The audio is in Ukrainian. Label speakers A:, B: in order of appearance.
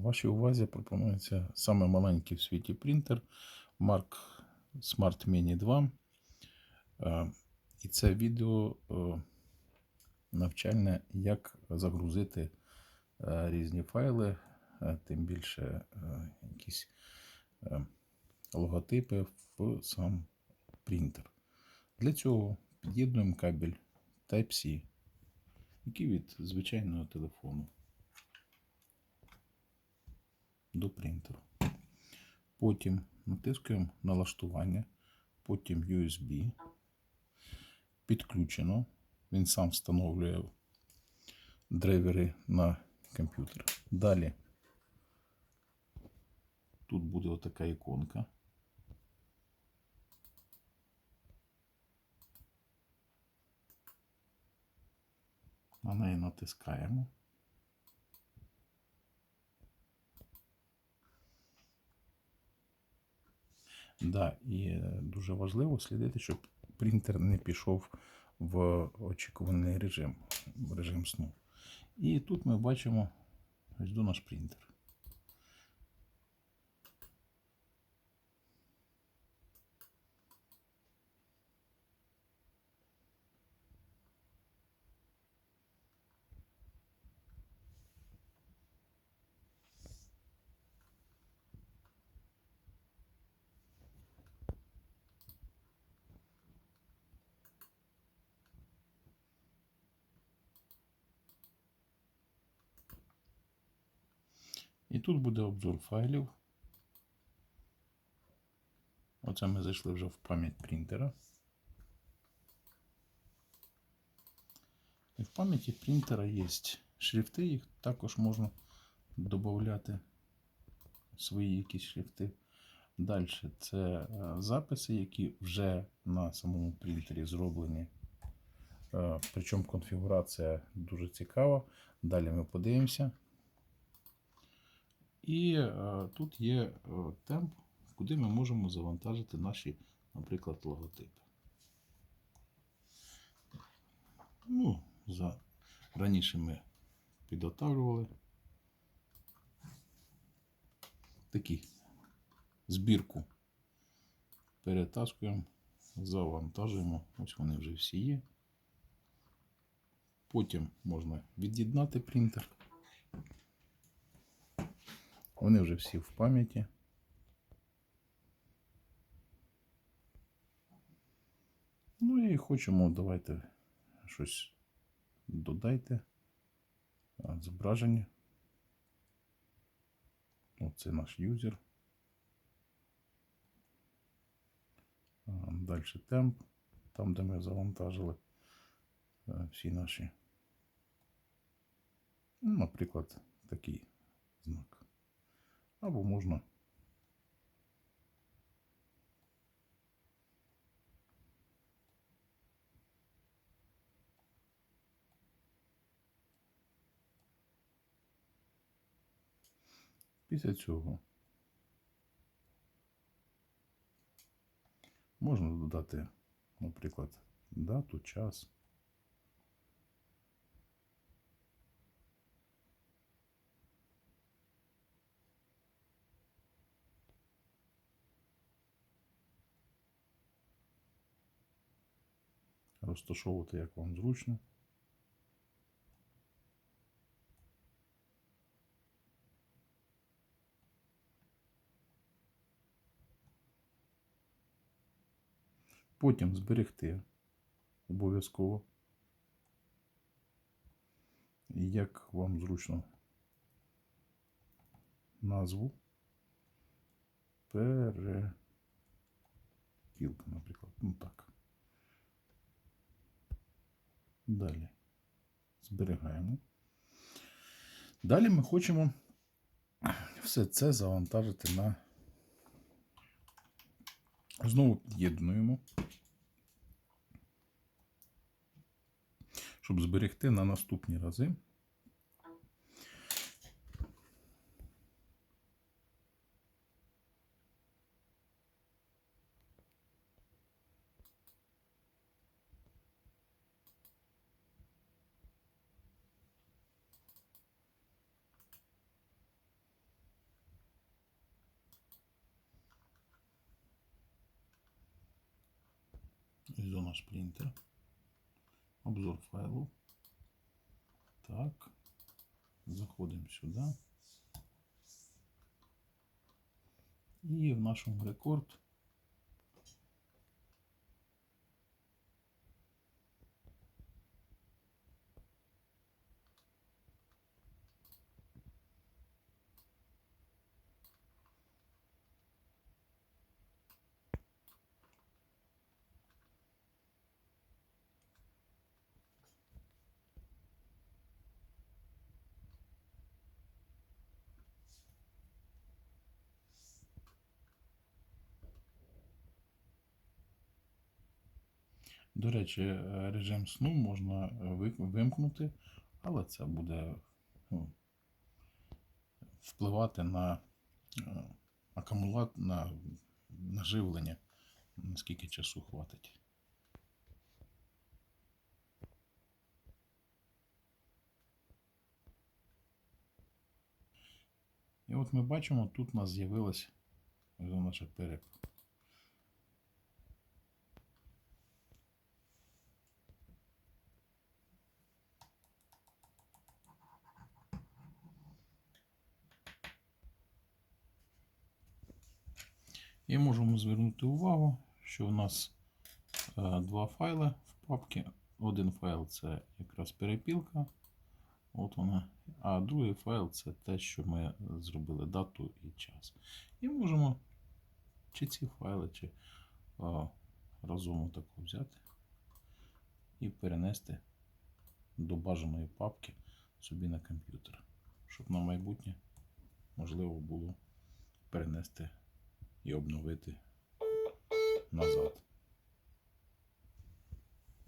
A: Вашій увазі пропонується саме маленький в світі принтер Mark Smart Mini 2. Е, І це відео е, навчальне, як загрузити е, різні файли, тим більше якісь логотипи в сам принтер. Для цього під'єднуємо кабель Type-C, який від звичайного телефону до принтеру. Потім натискуємо налаштування, потім USB. Підключено. Він сам встановлює драйвери на комп'ютер. Далі тут буде отака іконка. На неї натискаємо. Да, і е, дуже важливо слідити, щоб принтер не пішов в очікуваний режим, в режим сну. І тут ми бачимо ось до наш принтер. І тут буде обзор файлів. Оце ми зайшли вже в пам'ять принтера. І в пам'яті принтера є шрифти, їх також можна додати свої якісь шрифти. Далі це е, записи, які вже на самому принтері зроблені. Е, Причому конфігурація дуже цікава. Далі ми подивимося. І е, тут є е, темп, куди ми можемо завантажити наші, наприклад, логотипи. Ну, за... Раніше ми підготавлювали такі збірку. Перетаскуємо, завантажуємо. Ось вони вже всі є. Потім можна від'єднати принтер. Вони вже всі в пам'яті. Ну і хочемо, давайте щось додайте. Зображення. Оце наш юзер. Далі темп, там, де ми завантажили е, всі наші. Ну, наприклад, такий знак. Або можна після цього можна додати, наприклад, дату, час. Розташовувати як вам зручно. Потім зберегти обов'язково. Як вам зручно назву перепілка, наприклад. Ну так. Далі зберігаємо. Далі ми хочемо все це завантажити на знову під'єднуємо, щоб зберегти на наступні рази. Внизу наш. Обзор файлу. Так. Заходимо сюди. І в нашому рекорд До речі, е, режим сну можна е, вимкнути, але це буде ну, впливати на е, акумулятор, на, на живлення, наскільки часу хватить. І от ми бачимо, тут у нас з'явилась ось наша переп. І можемо звернути увагу, що у нас е, два файли в папці. Один файл це якраз перепілка. От вона. А другий файл це те, що ми зробили дату і час. І можемо чи ці файли, чи а, разом таку взяти і перенести до бажаної папки собі на комп'ютер, щоб на майбутнє можливо було перенести і обновити назад.